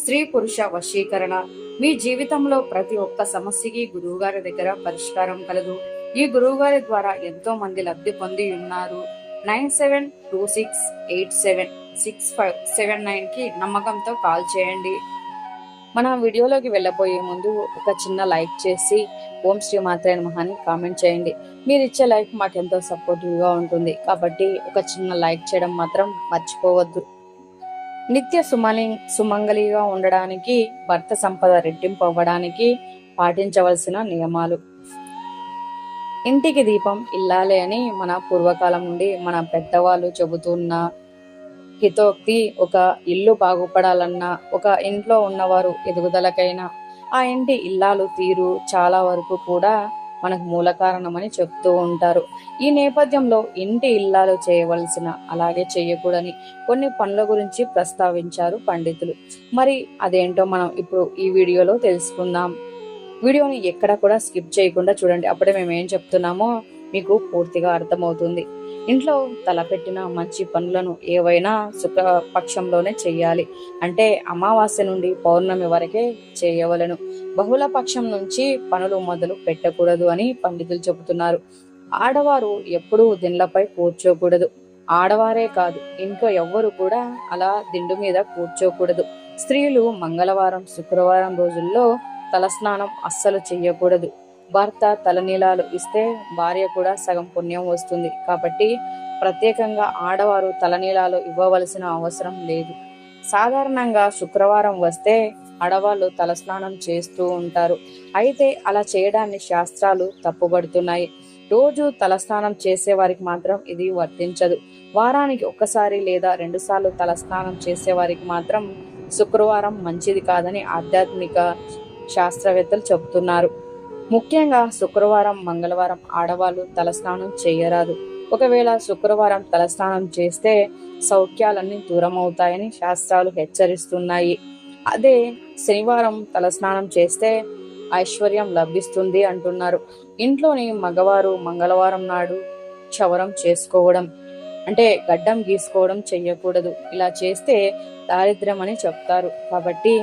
స్త్రీ పురుష వశీకరణ. మీ జీవితంలో ప్రతి ఒక్క సమస్యకి గురువు గారి దగ్గర పరిష్కారం కలదు. ఈ గురువు గారి ద్వారా ఎంతో మంది లబ్ధి పొంది ఉన్నారు. Nine seven two six eight seven six five seven నైన్కి నమ్మకంతో కాల్ చేయండి. మన వీడియోలోకి వెళ్ళబోయే ముందు ఒక చిన్న లైక్ చేసి ఓం శ్రీ మాత్రే మహాని కామెంట్ చేయండి. మీరు ఇచ్చే లైక్ మాకు ఎంతో ఉంటుంది. కాబట్టి ఒక చిన్న లైక్ చేయడం మాత్రం మర్చిపోవద్దు. నిత్య సుమలి సుమంగళిగా ఉండడానికి భర్త సంపద రెట్టింపు అవ్వడానికి పాటించవలసిన నియమాలు. ఇంటికి దీపం ఇల్లాలే అని మన పూర్వకాలం నుండి మన పెద్దవాళ్ళు చెబుతున్న హితోక్తి ఒక ఇల్లు బాగుపడాలన్నా ఒక ఇంట్లో ఉన్నవారు ఎదుగుదలకైనా ఆ ఇంటి ఇల్లాలు తీరు చాలా వరకు కూడా మనకు మూల కారణమని చెప్తూ ఉంటారు. ఈ నేపథ్యంలో ఇంటి ఇల్లాలు చేయవలసిన అలాగే చేయకూడని కొన్ని పనుల గురించి ప్రస్తావించారు పండితులు. మరి అదేంటో మనం ఇప్పుడు ఈ వీడియోలో తెలుసుకుందాం. వీడియోని ఎక్కడ కూడా స్కిప్ చేయకుండా చూడండి. అప్పుడే మేము ఏం చెప్తున్నామో మీకు పూర్తిగా అర్థమవుతుంది. ఇంట్లో తలపెట్టిన మంచి పనులను ఏవైనా శుక్రపక్షంలోనే చేయాలి. అంటే అమావాస్య నుండి పౌర్ణమి వరకే చేయవలను. బహుళ పక్షం నుంచి పనులు మొదలు పెట్టకూడదు అని పండితులు చెబుతున్నారు. ఆడవారు ఎప్పుడూ దిండ్లపై కూర్చోకూడదు. ఆడవారే కాదు ఇంట్లో ఎవ్వరు కూడా అలా దిండు మీద కూర్చోకూడదు. స్త్రీలు మంగళవారం శుక్రవారం రోజుల్లో తలస్నానం అస్సలు చెయ్యకూడదు భర్త తలనీలాలు ఇస్తే భార్య కూడా సగం పుణ్యం వస్తుంది. కాబట్టి ప్రత్యేకంగా ఆడవారు తలనీలాలు ఇవ్వవలసిన అవసరం లేదు. సాధారణంగా శుక్రవారం వస్తే ఆడవాళ్ళు తలస్నానం చేస్తూ ఉంటారు. అయితే అలా చేయడాన్ని శాస్త్రాలు తప్పుబడుతున్నాయి. రోజు తలస్నానం చేసే వారికి మాత్రం ఇది వర్తించదు. వారానికి ఒక్కసారి లేదా రెండు సార్లు తలస్నానం చేసే వారికి మాత్రం శుక్రవారం మంచిది కాదని ఆధ్యాత్మిక శాస్త్రవేత్తలు చెబుతున్నారు. ముఖ్యంగా శుక్రవారం మంగళవారం ఆడవాళ్ళు తలస్నానం చేయరాదు. ఒకవేళ శుక్రవారం తలస్నానం చేస్తే సౌఖ్యాలన్నీ దూరం అవుతాయని శాస్త్రాలు హెచ్చరిస్తున్నాయి. అదే శనివారం తలస్నానం చేస్తే ఐశ్వర్యం లభిస్తుంది అంటున్నారు. ఇంట్లోని మగవారు మంగళవారం నాడు క్షవరం చేసుకోవడం అంటే గడ్డం గీసుకోవడం చెయ్యకూడదు. ఇలా చేస్తే దారిద్ర్యం అని చెప్తారు. కాబట్టి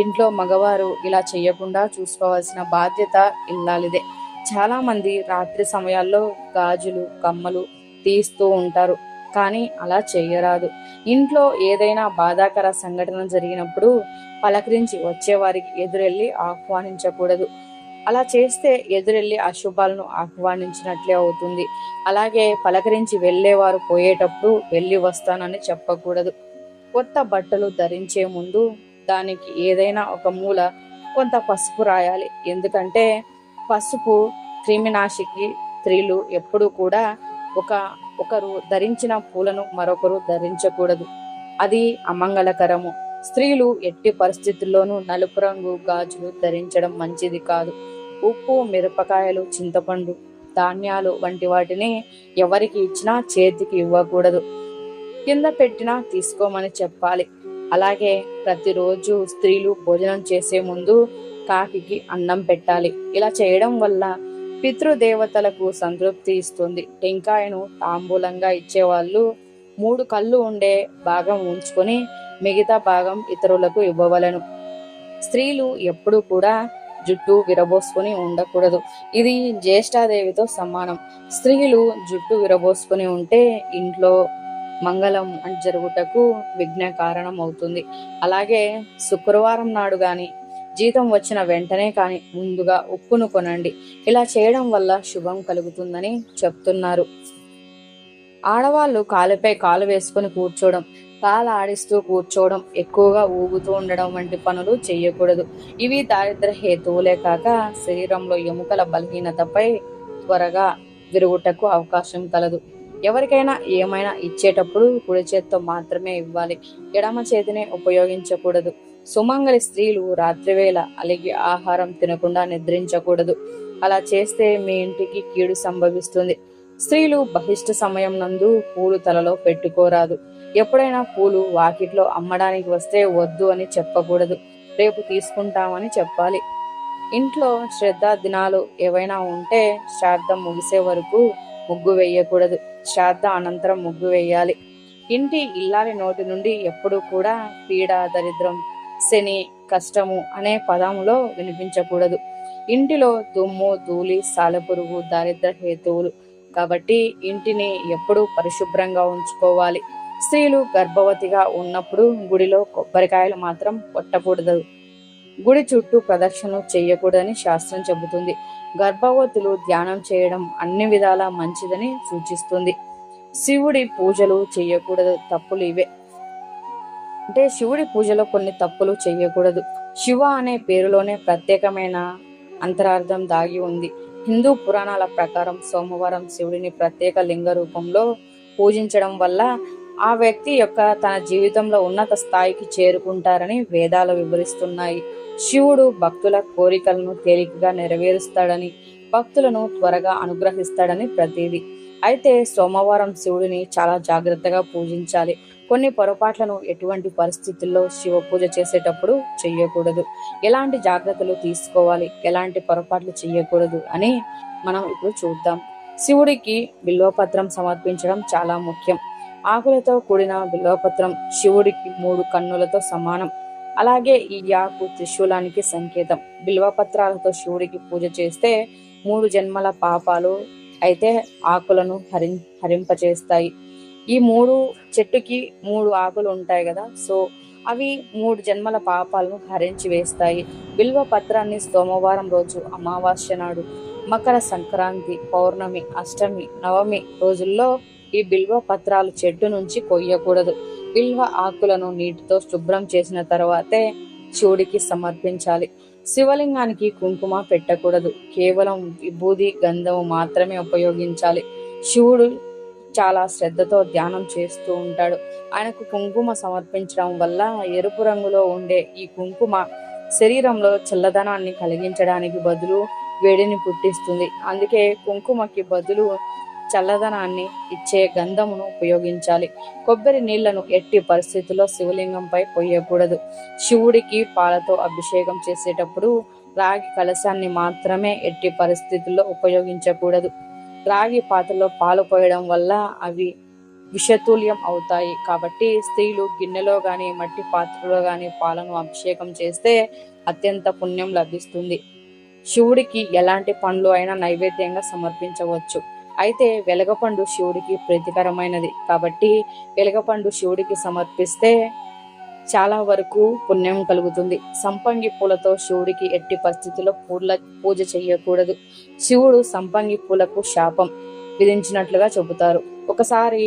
ఇంట్లో మగవారు ఇలా చేయకుండా చూసుకోవాల్సిన బాధ్యత ఇల్లాలిదే. చాలామంది రాత్రి సమయాల్లో గాజులు కమ్మలు తీస్తూ ఉంటారు కానీ అలా చేయరాదు. ఇంట్లో ఏదైనా బాధాకర సంఘటన జరిగినప్పుడు పలకరించి వచ్చేవారికి ఎదురెళ్ళి ఆహ్వానించకూడదు. అలా చేస్తే ఎదురెళ్ళి అశుభాలను ఆహ్వానించినట్లే అవుతుంది. అలాగే పలకరించి వెళ్ళేవారు పోయేటప్పుడు వెళ్ళి వస్తానని చెప్పకూడదు. కొత్త బట్టలు ధరించే ముందు దానికి ఏదైనా ఒక మూల కొంత పసుపు రాయాలి. ఎందుకంటే పసుపు క్రిమినాశికి స్త్రీలు ఎప్పుడూ కూడా ఒక ఒకరు ధరించిన పూలను మరొకరు ధరించకూడదు. అది అమంగళకరము. స్త్రీలు ఎట్టి పరిస్థితుల్లోనూ నలుపు రంగు గాజులు ధరించడం మంచిది కాదు. ఉప్పు మిరపకాయలు చింతపండు ధాన్యాలు వంటి వాటిని ఎవరికి ఇచ్చినా చేతికి ఇవ్వకూడదు. కింద పెట్టినా తీసుకోమని చెప్పాలి. అలాగే ప్రతిరోజు స్త్రీలు భోజనం చేసే ముందు కాకికి అన్నం పెట్టాలి. ఇలా చేయడం వల్ల పితృదేవతలకు సంతృప్తి ఇస్తుంది. టెంకాయను తాంబూలంగా ఇచ్చేవాళ్ళు మూడు కళ్ళు ఉండే భాగం ఉంచుకొని మిగతా భాగం ఇతరులకు ఇవ్వవలను. స్త్రీలు ఎప్పుడు కూడా జుట్టు విరబోసుకొని ఉండకూడదు. ఇది జ్యేష్ఠాదేవితో సమానం. స్త్రీలు జుట్టు విరబోసుకొని ఉంటే ఇంట్లో మంగళం జరుగుటకు విఘ్న కారణం అవుతుంది అలాగే శుక్రవారం నాడు గాని జీతం వచ్చిన వెంటనే కాని ముందుగా ఉప్పును కొనండి. ఇలా చేయడం వల్ల శుభం కలుగుతుందని చెప్తున్నారు. ఆడవాళ్ళు కాలుపై కాలు వేసుకొని కూర్చోవడం కాలు ఆడిస్తూ కూర్చోవడం ఎక్కువగా ఊగుతూ ఉండడం వంటి పనులు చేయకూడదు. ఇవి దారిద్ర హేతువులే కాక శరీరంలో ఎముకల బలహీనతపై త్వరగా విరుగుటకు అవకాశం కలదు. ఎవరికైనా ఏమైనా ఇచ్చేటప్పుడు కుడి చేత్తో మాత్రమే ఇవ్వాలి. ఎడమ చేతిని ఉపయోగించకూడదు. సుమంగలి స్త్రీలు రాత్రివేళ అలిగి ఆహారం తినకుండా నిద్రించకూడదు. అలా చేస్తే మీ ఇంటికి కీడు సంభవిస్తుంది. స్త్రీలు బహిష్ట సమయం నందు పూలు తలలో పెట్టుకోరాదు. ఎప్పుడైనా పూలు వాకిట్లో అమ్మడానికి వస్తే వద్దు అని చెప్పకూడదు. రేపు తీసుకుంటామని చెప్పాలి. ఇంట్లో శ్రద్ధా దినాలు ఏవైనా ఉంటే శ్రాద్ధం ముగిసే వరకు ముగ్గు వేయకూడదు. శ్రాద్ధ అనంతరం ముగ్గు వేయాలి. ఇంటి ఇల్లాలి నోటి నుండి ఎప్పుడూ కూడా పీడ దరిద్రం శని కష్టము అనే పదములో వినిపించకూడదు. ఇంటిలో దుమ్ము ధూళి సాలెపురుగు దారిద్ర హేతువులు. కాబట్టి ఇంటిని ఎప్పుడూ పరిశుభ్రంగా ఉంచుకోవాలి. స్త్రీలు గర్భవతిగా ఉన్నప్పుడు గుడిలో కొబ్బరికాయలు మాత్రం కొట్టకూడదు. గుడి చుట్టూ ప్రదక్షిణ చేయకూడదని శాస్త్రం చెబుతుంది. గర్భవతులు ధ్యానం చేయడం అన్ని విధాలా మంచిదని సూచిస్తుంది. శివుడి పూజలు చేయకూడదు తప్పులు ఇవే. అంటే శివుడి పూజలో కొన్ని తప్పులు చేయకూడదు. శివ అనే పేరులోనే ప్రత్యేకమైన అంతరార్థం దాగి ఉంది. హిందూ పురాణాల ప్రకారం సోమవారం శివుడిని ప్రత్యేక లింగ రూపంలో పూజించడం వల్ల ఆ వ్యక్తి యొక్క తన జీవితంలో ఉన్నత స్థాయికి చేరుకుంటారని వేదాలు వివరిస్తున్నాయి. శివుడు భక్తుల కోరికలను తేలికగా నెరవేరుస్తాడని భక్తులను త్వరగా అనుగ్రహిస్తాడని ప్రతీది. అయితే సోమవారం శివుడిని చాలా జాగ్రత్తగా పూజించాలి. కొన్ని పొరపాట్లను ఎటువంటి పరిస్థితుల్లో శివ పూజ చేసేటప్పుడు చెయ్యకూడదు. ఎలాంటి జాగ్రత్తలు తీసుకోవాలి? ఎలాంటి పొరపాట్లు చెయ్యకూడదు అని మనం ఇప్పుడు చూద్దాం. శివుడికి బిల్వపత్రం సమర్పించడం చాలా ముఖ్యం. ఆకులతో కూడిన బిల్వపత్రం శివుడికి మూడు కన్నులతో సమానం. అలాగే ఈ యాకు త్రిశూలానికి సంకేతం. బిల్వపత్రాలతో శివుడికి పూజ చేస్తే మూడు జన్మల పాపాలు అయితే ఆకులను హరి హరింపచేస్తాయి. ఈ మూడు చెట్టుకి మూడు ఆకులు ఉంటాయి కదా సో అవి మూడు జన్మల పాపాలను హరించి వేస్తాయి. బిల్వ పత్రాన్ని సోమవారం రోజు అమావాస్య నాడు మకర సంక్రాంతి పౌర్ణమి అష్టమి నవమి రోజుల్లో ఈ బిల్వ పత్రాలు చెట్టు నుంచి కొయ్యకూడదు. బిల్వ ఆకులను నీటితో శుభ్రం చేసిన తర్వాతే శివుడికి సమర్పించాలి. శివలింగానికి కుంకుమ పెట్టకూడదు. కేవలం విభూది గంధము మాత్రమే ఉపయోగించాలి. శివుడు చాలా శ్రద్ధతో ధ్యానం చేస్తూ ఉంటాడు. ఆయనకు కుంకుమ సమర్పించడం వల్ల ఎరుపు రంగులో ఉండే ఈ కుంకుమ శరీరంలో చల్లదనాన్ని కలిగించడానికి బదులు వేడిని పుట్టిస్తుంది. అందుకే కుంకుమకి బదులు చల్లదనాన్ని ఇచ్చే గంధమును ఉపయోగించాలి. కొబ్బరి నీళ్ళను ఎట్టి పరిస్థితుల్లో శివలింగంపై పోయకూడదు శివుడికి పాలతో అభిషేకం చేసేటప్పుడు రాగి కలశాన్ని మాత్రమే ఎట్టి పరిస్థితుల్లో ఉపయోగించకూడదు. రాగి పాత్రలో పాలు పోయడం వల్ల అవి విషతుల్యం అవుతాయి. కాబట్టి స్త్రీలు గిన్నెలో కానీ మట్టి పాత్రలో కానీ పాలను అభిషేకం చేస్తే అత్యంత పుణ్యం లభిస్తుంది. శివుడికి ఎలాంటి పండ్లు అయినా నైవేద్యంగా సమర్పించవచ్చు. అయితే వెలగపండు శివుడికి ప్రీతికరమైనది. కాబట్టి వెలగపండు శివుడికి సమర్పిస్తే చాలా వరకు పుణ్యం కలుగుతుంది. సంపంగి పూలతో శివుడికి ఎట్టి పరిస్థితుల్లో పూల పూజ చేయకూడదు శివుడు సంపంగి పూలకు శాపం విధించినట్లుగా చెబుతారు. ఒకసారి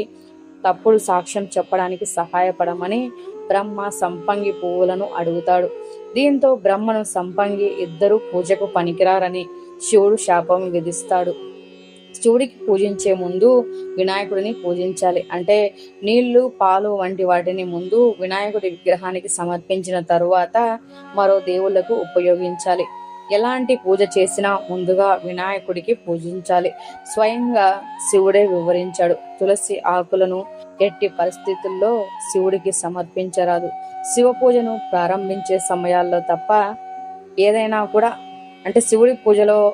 తప్పుడు సాక్ష్యం చెప్పడానికి సహాయపడమని బ్రహ్మ సంపంగి పువ్వులను అడుగుతాడు. దీంతో బ్రహ్మను సంపంగి ఇద్దరు పూజకు పనికిరారని శివుడు శాపం విధిస్తాడు. శివుడికి పూజించే ముందు వినాయకుడిని పూజించాలి. అంటే నీళ్ళు పాలు వంటి వాటిని ముందు వినాయకుడి విగ్రహానికి సమర్పించిన తరువాత మరో దేవుళ్ళకు ఉపయోగించాలి. ఎలాంటి పూజ చేసినా ముందుగా వినాయకుడికి పూజించాలి. స్వయంగా శివుడే వివరించాడు. తులసి ఆకులను ఎట్టి పరిస్థితుల్లో శివుడికి సమర్పించరాదు. శివ పూజను ప్రారంభించే సమయాల్లో తప్ప ఏదైనా కూడా అంటే శివుడి పూజలో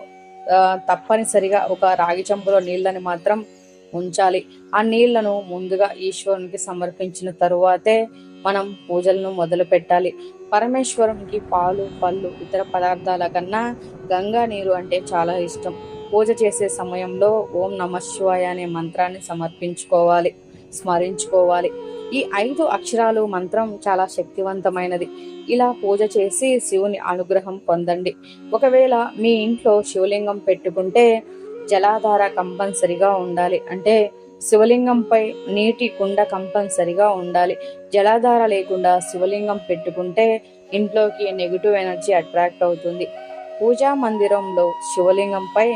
తప్పనిసరిగా ఒక రాగి చెంబులో నీళ్ళని మాత్రం ఉంచాలి. ఆ నీళ్ళను ముందుగా ఈశ్వరునికి సమర్పించిన తరువాతే మనం పూజలను మొదలు పెట్టాలి. పరమేశ్వరునికి పాలు పళ్ళు ఇతర పదార్థాల కన్నా గంగా నీరు అంటే చాలా ఇష్టం. పూజ చేసే సమయంలో ఓం నమ శివాయ అనే మంత్రాన్ని సమర్పించుకోవాలి స్మరించుకోవాలి. ఈ ఐదు అక్షరాలు మంత్రం చాలా శక్తివంతమైనది. ఇలా పూజ చేసి శివుని అనుగ్రహం పొందండి. ఒకవేళ మీ ఇంట్లో శివలింగం పెట్టుకుంటే జలాధార కంపల్సరిగా ఉండాలి. అంటే శివలింగంపై నీటి కుండ కంపల్సరిగా ఉండాలి. జలాధార లేకుండా శివలింగం పెట్టుకుంటే ఇంట్లోకి నెగిటివ్ ఎనర్జీ అట్రాక్ట్ అవుతుంది. పూజా మందిరంలో శివలింగంపై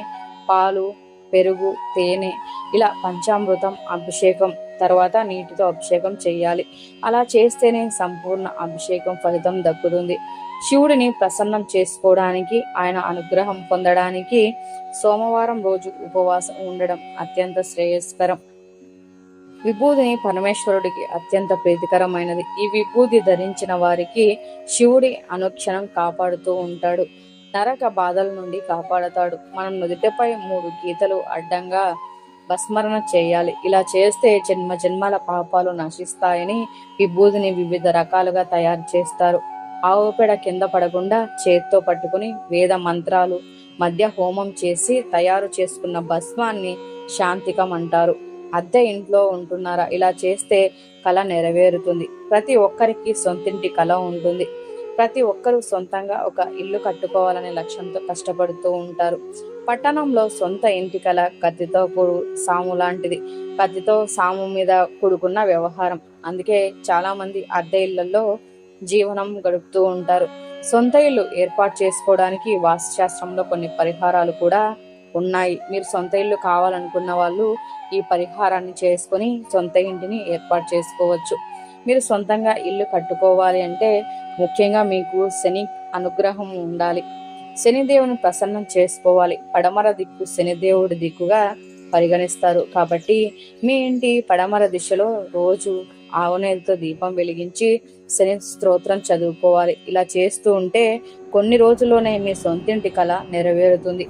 పాలు పెరుగు తేనె ఇలా పంచామృతం అభిషేకం తర్వాత నీటితో అభిషేకం చేయాలి. అలా చేస్తేనే సంపూర్ణ అభిషేకం ఫలితం దక్కుతుంది. శివుడిని ప్రసన్నం చేసుకోవడానికి ఆయన అనుగ్రహం పొందడానికి సోమవారం రోజు ఉపవాసం ఉండడం అత్యంత శ్రేయస్కరం. విభూతిని పరమేశ్వరుడికి అత్యంత ప్రీతికరమైనది. ఈ విభూతి ధరించిన వారికి శివుడి అనుక్షణం కాపాడుతూ ఉంటాడు. నరక బాధల నుండి కాపాడతాడు. మనం నుదుటిపై మూడు గీతలు అడ్డంగా భస్మరణ చేయాలి. ఇలా చేస్తే జన్మ జన్మల పాపాలు నశిస్తాయని విభూతిని వివిధ రకాలుగా తయారు చేస్తారు. ఆవు పేడ కింద పడకుండా చేత్తో పట్టుకుని వేద మంత్రాలు మధ్య హోమం చేసి తయారు చేసుకున్న భస్మాన్ని శాంతికం అంటారు. అద్దె ఇంట్లో ఉంటున్నారా? ఇలా చేస్తే కళ నెరవేరుతుంది. ప్రతి ఒక్కరికి సొంతింటి కళ ఉంటుంది. ప్రతి ఒక్కరూ సొంతంగా ఒక ఇల్లు కట్టుకోవాలనే లక్ష్యంతో కష్టపడుతూ ఉంటారు. పట్టణంలో సొంత ఇంటి కత్తితో కూడు సాము లాంటిది. కత్తితో సాము మీద కూడుకున్న వ్యవహారం. అందుకే చాలా మంది అద్దె ఇళ్ళలో జీవనం గడుపుతూ ఉంటారు. సొంత ఇల్లు ఏర్పాటు చేసుకోవడానికి వాస్తుశాస్త్రంలో కొన్ని పరిహారాలు కూడా ఉన్నాయి. మీరు సొంత ఇల్లు కావాలనుకున్న వాళ్ళు ఈ పరిహారాన్ని చేసుకొని సొంత ఇంటిని ఏర్పాటు చేసుకోవచ్చు. మీరు సొంతంగా ఇల్లు కట్టుకోవాలి అంటే ముఖ్యంగా మీకు శని అనుగ్రహం ఉండాలి. శనిదేవుని ప్రసన్నం చేసుకోవాలి. పడమర దిక్కు శనిదేవుడి దిక్కుగా పరిగణిస్తారు. కాబట్టి మీ ఇంటి పడమర దిశలో రోజు ఆవునేలతో దీపం వెలిగించి శని స్తోత్రం చదువుకోవాలి. ఇలా చేస్తూ ఉంటే కొన్ని రోజుల్లోనే మీ సొంతింటి కళ నెరవేరుతుంది.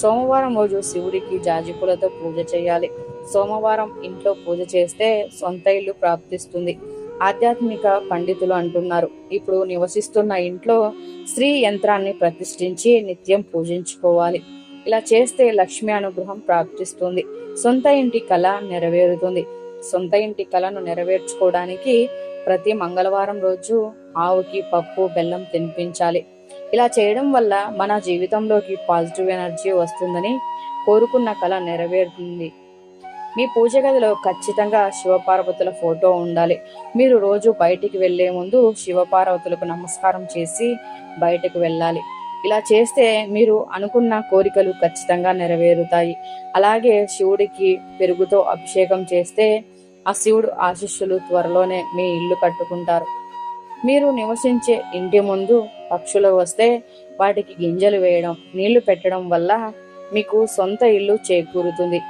సోమవారం రోజు శివుడికి జాజిపూలతో పూజ చేయాలి. సోమవారం ఇంట్లో పూజ చేస్తే సొంత ఇల్లు ప్రాప్తిస్తుంది. ఆధ్యాత్మిక పండితులు అంటున్నారు. ఇప్పుడు నివసిస్తున్న ఇంట్లో స్త్రీ యంత్రాన్ని ప్రతిష్ఠించి నిత్యం పూజించుకోవాలి. ఇలా చేస్తే లక్ష్మి అనుగ్రహం ప్రాప్తిస్తుంది. సొంత ఇంటి కళ నెరవేరుతుంది. సొంత ఇంటి కళను నెరవేర్చుకోవడానికి ప్రతి మంగళవారం రోజు ఆవుకి పప్పు బెల్లం తినిపించాలి. ఇలా చేయడం వల్ల మన జీవితంలోకి పాజిటివ్ ఎనర్జీ వస్తుందని కోరుకున్న కళ నెరవేరుతుంది. మీ పూజ గదిలో ఖచ్చితంగా శివపార్వతుల ఫోటో ఉండాలి. మీరు రోజు బయటికి వెళ్ళే ముందు శివపార్వతులకు నమస్కారం చేసి బయటకు వెళ్ళాలి. ఇలా చేస్తే మీరు అనుకున్న కోరికలు ఖచ్చితంగా నెరవేరుతాయి. అలాగే శివుడికి పెరుగుతో అభిషేకం చేస్తే ఆ శివుడు ఆశిష్యులు త్వరలోనే మీ ఇల్లు కట్టుకుంటారు. మీరు నివసించే ఇంటి ముందు పక్షులు వస్తే వాటికి గింజలు వేయడం నీళ్ళు పెట్టడం వల్ల మీకు సొంత ఇల్లు చేకూరుతుంది.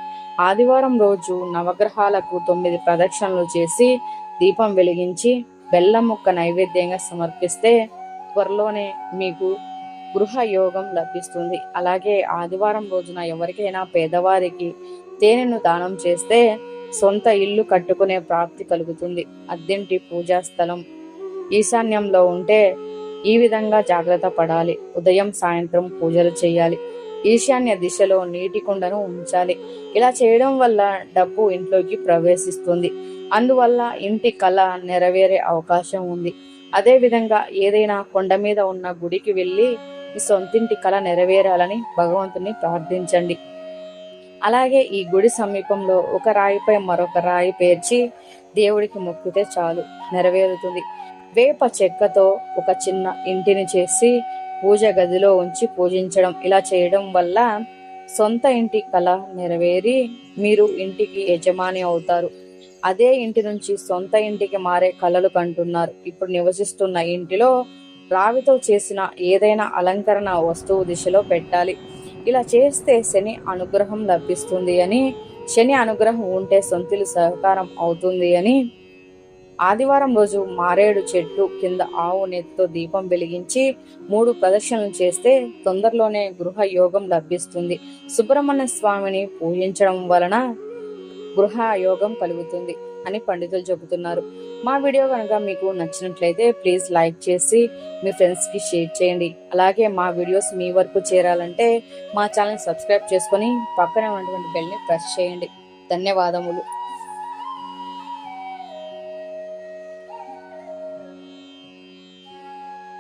ఆదివారం రోజు నవగ్రహాలకు తొమ్మిది ప్రదక్షిణలు చేసి దీపం వెలిగించి బెల్లం ముక్క నైవేద్యంగా సమర్పిస్తే త్వరలోనే మీకు గృహ యోగం లభిస్తుంది. అలాగే ఆదివారం రోజున ఎవరికైనా పేదవారికి తేనెను దానం చేస్తే సొంత ఇల్లు కట్టుకునే ప్రాప్తి కలుగుతుంది. అద్దెంటి పూజా స్థలం ఈశాన్యంలో ఉంటే ఈ విధంగా జాగ్రత్త పడాలి. ఉదయం సాయంత్రం పూజలు చేయాలి. ఈశాన్య దిశలో నీటి కుండను ఉంచాలి. ఇలా చేయడం వల్ల డబ్బు ఇంట్లోకి ప్రవేశిస్తుంది. అందువల్ల ఇంటి కళ నెరవేరే అవకాశం ఉంది. అదే విధంగా ఏదైనా కొండ మీద ఉన్న గుడికి వెళ్ళి మీ సొంతింటి కళ నెరవేరాలని భగవంతుని ప్రార్థించండి. అలాగే ఈ గుడి సమీపంలో ఒక రాయిపై మరొక రాయి పేర్చి దేవుడికి మొక్కితే చాలు నెరవేరుతుంది. వేప చెక్కతో ఒక చిన్న ఇంటిని చేసి పూజ గదిలో ఉంచి పూజించడం. ఇలా చేయడం వల్ల సొంత ఇంటి కళ నెరవేరి మీరు ఇంటికి యజమాని అవుతారు. అదే ఇంటి నుంచి సొంత ఇంటికి మారే కళలు కంటున్నారు. ఇప్పుడు నివసిస్తున్న ఇంటిలో రావితో చేసిన ఏదైనా అలంకరణ వస్తువు దిశలో పెట్టాలి. ఇలా చేస్తే శని అనుగ్రహం లభిస్తుంది అని శని అనుగ్రహం ఉంటే సొంతిలు సహకారం అవుతుంది అని ఆదివారం రోజు మారేడు చెట్టు కింద ఆవు నెత్తితో దీపం వెలిగించి మూడు ప్రదక్షిణలు చేస్తే తొందరలోనే గృహ యోగం లభిస్తుంది. సుబ్రహ్మణ్య స్వామిని పూజించడం వలన గృహ యోగం కలుగుతుంది అని పండితులు చెబుతున్నారు. మా వీడియో కనుక మీకు నచ్చినట్లయితే ప్లీజ్ లైక్ చేసి మీ ఫ్రెండ్స్కి షేర్ చేయండి. అలాగే మా వీడియోస్ మీ వరకు చేరాలంటే మా ఛానల్ సబ్స్క్రైబ్ చేసుకొని పక్కనే ఉన్నటువంటి బెల్ని ప్రెస్ చేయండి. ధన్యవాదములు.